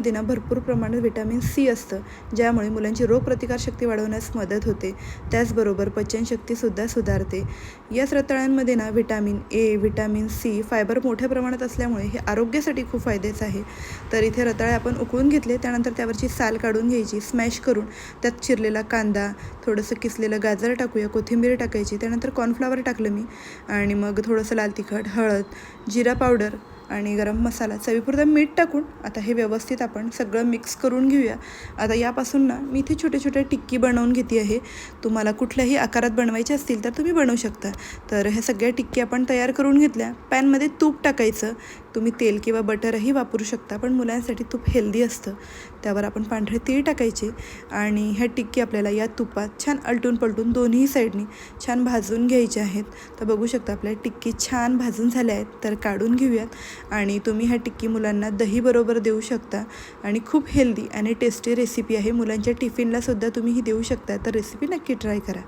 मध्ये ना भरपूर प्रमाणात विटॅमिन सी असतं ज्यामुळे मुलांची रोगप्रतिकारशक्ती वाढवण्यास मदत होते. त्याचबरोबर पचनशक्तीसुद्धा सुधारते. याच रताळ्यांमध्ये ना vitamin A vitamin C fibre मोठ्या प्रमाणात असल्यामुळे हे आरोग्यासाठी खूप फायद्याचं आहे. तर इथे रताळे आपण उकळून घेतले त्यानंतर त्यावरची साल काढून घ्यायची स्मॅश करून त्यात चिरलेला कांदा थोडंसं किसलेलं गाजर टाकूया कोथिंबीर टाकायची त्यानंतर कॉर्नफ्लावर टाकलं मी आणि मग थोडंसं लाल तिखट हळद जिरा पावडर आणि गरम मसाला चवीपुरतं मीठ टाकून आता हे व्यवस्थित आपण सगळं मिक्स करून घेऊया. आता यापासून ना मी इथे छोटे छोटे टिक्की बनवून घेते आहे. तुम्हाला कुठल्याही आकारात बनवायचे असतील तर तुम्ही बनवू शकता. तर ह्या सगळ्या टिक्की आपण तयार करून घेतल्या. पॅनमध्ये तूप टाकायचं. तुम्ही तेल किंवा बटरही वापरू शकता पण मुलांसाठी तूप हेल्दी असतं. त्यावर आपण पांढरे तीळ टाकायचे आणि ह्या टिक्की आपल्याला या तुपात छान अलटून पलटून दोन्ही साईडनी छान भाजून घ्यायच्या आहेत. तर बघू शकता आपल्या टिक्की छान भाजून झाल्या आहेत. तर काढून घेऊयात. आणि तुम्ही ह्या टिक्की मुलांना दहीबरोबर देऊ शकता. आणि खूप हेल्दी आणि टेस्टी रेसिपी आहे. मुलांच्या टिफिनला सुद्धा तुम्ही ही देऊ शकता. तर रेसिपी नक्की ट्राय करा.